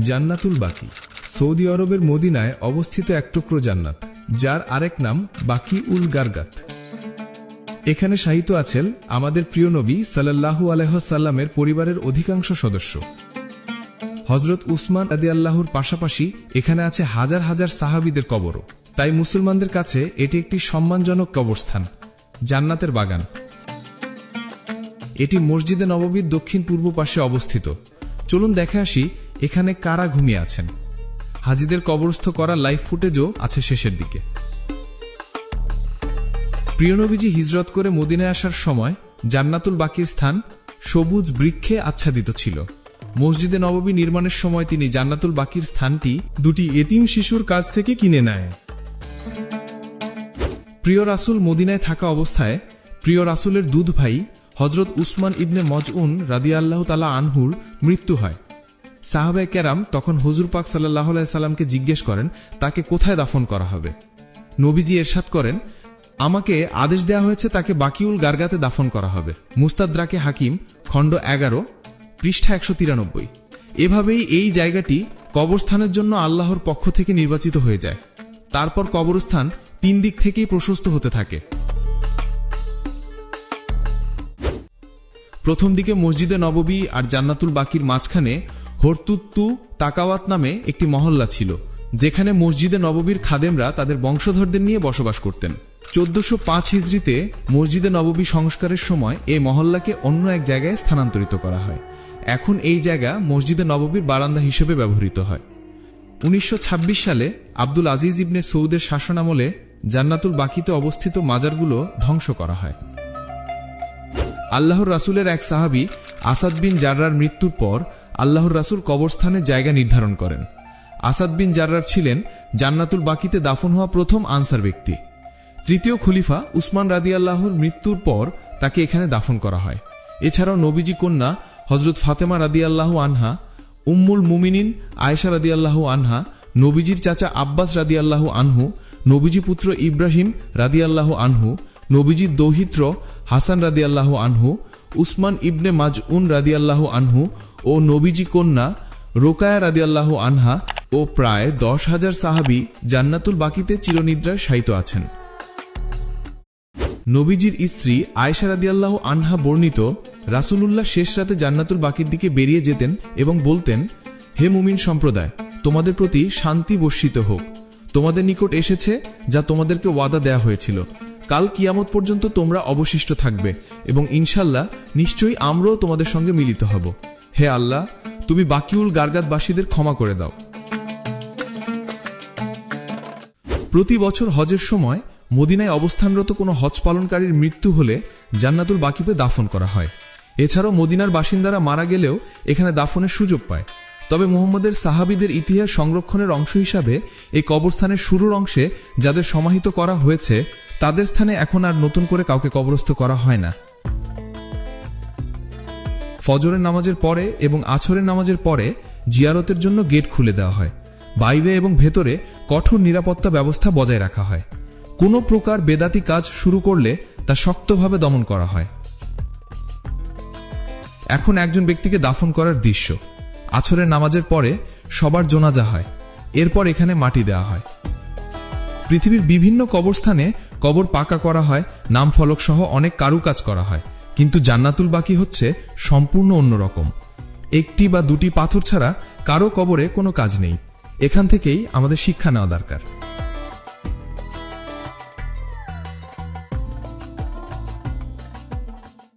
জান্নাতুল বাকি। সৌদি আরবের মদিনায় অবস্থিত এক টুকরো জান্নাত, যার আরেক নাম বাকি উল গারগাত। এখানে শায়িত আছেন আমাদের প্রিয় নবী সাল্লাহু আলহ্লামের পরিবারের অধিকাংশ সদস্য। হজরত উসমান আদি আল্লাহর পাশাপাশি এখানে আছে হাজার হাজার সাহাবিদের কবরও। তাই মুসলমানদের কাছে এটি একটি সম্মানজনক কবরস্থান, জান্নাতের বাগান। এটি মসজিদে নববীর দক্ষিণ পূর্ব পাশে অবস্থিত। চলুন দেখে আসি এখানে কারা ঘুমিয়ে আছেন। হাজিদের কবরস্থ করা লাইভ ফুটেজও আছে শেষের দিকে। প্রিয়নবীজি হিজরত করে মদিনায় আসার সময় জান্নাতুল বাকির স্থান সবুজ বৃক্ষে আচ্ছাদিত ছিল। মসজিদে নববী নির্মাণের সময় তিনি জান্নাতুল বাকির স্থানটি দুটি এতিম শিশুর কাছ থেকে কিনে নেয়। প্রিয় রাসুল মদিনায় থাকা অবস্থায় প্রিয় রাসুলের দুধ ভাই হজরত উসমান ইবনে মজউন রাদিয়াল্লাহ তালা আনহুর মৃত্যু হয়। সাহাবে কেরাম তখন হুজুর পাক সাল্লাহ সাল্লামকে জিজ্ঞেস করেন, তাকে কোথায় দাফন করা হবে? নবীজি এরশাদ করেন, আমাকে আদেশ দেওয়া হয়েছে তাকে বাকিউল গার্গাতে দাফন করা হবে। মুস্তাদ্রাকে হাকিম, খণ্ড এগারো, পৃষ্ঠা একশো তিরানব্বই। এভাবেই এই জায়গাটি কবরস্থানের জন্য আল্লাহর পক্ষ থেকে নির্বাচিত হয়ে যায়। তারপর কবরস্থান তিন দিক থেকেই প্রশস্ত হতে থাকে। প্রথম দিকে মসজিদে নববী আর জান্নাতুল বাকির মাঝখানে হরতুত্তু তাকাওয়াত নামে একটি মহল্লা ছিল, যেখানে মসজিদে নববীর খাদেমরা তাদের বংশধরদের নিয়ে বসবাস করতেন। চোদ্দশো পাঁচ হিজড়িতে মসজিদে নববী সংস্কারের সময় এই মহল্লাকে অন্য এক জায়গায় স্থানান্তরিত করা হয়। এখন এই জায়গা মসজিদে নববীর বারান্দা হিসেবে ব্যবহৃত হয়। উনিশশো ছাব্বিশ সালে আব্দুল আজিজ ইবনে সৌদের শাসনামলে জান্নাতুল বাকিতে অবস্থিত মাজারগুলো ধ্বংস করা হয়। আল্লাহর রাসুলের এক সাহাবি আসাদ বিন জাররার মৃত্যুর পর আল্লাহর রাসুল কবরস্থানের জায়গা নির্ধারণ করেন। আসাদ বিন জাররার ছিলেন জান্নাতুল বাকিতে দাফন হওয়া প্রথম আনসার ব্যক্তি। তৃতীয় খলিফা উসমান রাদি আল্লাহর মৃত্যুর পর তাকে এখানে দাফন করা হয়। এছাড়াও নবীজি কন্যা হজরত ফাতেমা রাদি আল্লাহ আনহা, উম্মুল মুমিনিন আয়েশা রাদি আল্লাহ আনহা, নবীজির চাচা আব্বাস রাদি আল্লাহ আনহু, নবীজি পুত্র ইব্রাহিম রাদি আল্লাহ আনহু নবীজির দৌহিত্র হাসান রাদি আল্লাহ আনহু, উসমান ইবনে মাজউন রাদি আল্লাহ আনহু ও নবীজি কন্যা রোকায়া রাদি আল্লাহ আনহা ও প্রায় দশ হাজার সাহাবি জান্নাতুল বাকিতে চিরনিদ্রায় শায়িত আছেন। নবীজির স্ত্রী আয়েশা রাদিয়াল্লাহ আনহা বর্ণিত, রাসূলুল্লাহ শেষ রাতে জান্নাতুল বাকির দিকে বেরিয়ে যেতেন এবং বলতেন, হে মুমিন সম্প্রদায়, তোমাদের প্রতি শান্তি বর্ষিত হোক। তোমাদের নিকট এসেছে যা তোমাদেরকে ওয়াদা দেয়া হয়েছিল। কাল কিয়ামত পর্যন্ত তোমরা অবশিষ্ট থাকবে এবং ইনশাল্লাহ নিশ্চয়ই আমরাও তোমাদের সঙ্গে মিলিত হব। হে আল্লাহ, তুমি বাকিউল গার্গাতবাসীদের ক্ষমা করে দাও। প্রতি বছর হজের সময় মদিনায় অবস্থানরত কোনো হজ পালনকারীর মৃত্যু হলে জান্নাতুল বাকিপে দাফন করা হয়। এছাড়াও মদিনার বাসিন্দারা মারা গেলেও এখানে দাফনের সুযোগ পায়। তবে মোহাম্মদের সাহাবিদের ইতিহাস সংরক্ষণের অংশ হিসাবে এই কবরস্থানের শুরুর অংশে যাদের সমাহিত করা হয়েছে তাদের স্থানে এখন আর নতুন করে কাউকে কবরস্থ করা হয় না। ফজরের নামাজের পরে এবং আছরের নামাজের পরে জিয়ারতের জন্য গেট খুলে দেওয়া হয়। বাইরে এবং ভেতরে কঠোর নিরাপত্তা ব্যবস্থা বজায় রাখা হয়। কোনো প্রকার বেদাতি কাজ শুরু করলে তা শক্তভাবে দমন করা হয়। এখন একজন ব্যক্তিকে দাফন করার দৃশ্য। আছরের নামাজের পরে সবার জোনাজা হয়। এরপর এখানে মাটি দেওয়া হয়। পৃথিবীর বিভিন্ন কবরস্থানে কবর পাকা করা হয়, নাম ফলক সহ অনেক কারুকাজ করা হয়। কিন্তু জান্নাতুল বাকি হচ্ছে সম্পূর্ণ অন্যরকম একটি বা দুটি পাথর ছাড়া কারও কবরে কোনো কাজ নেই। এখান থেকেই আমাদের শিক্ষা নেওয়া দরকার।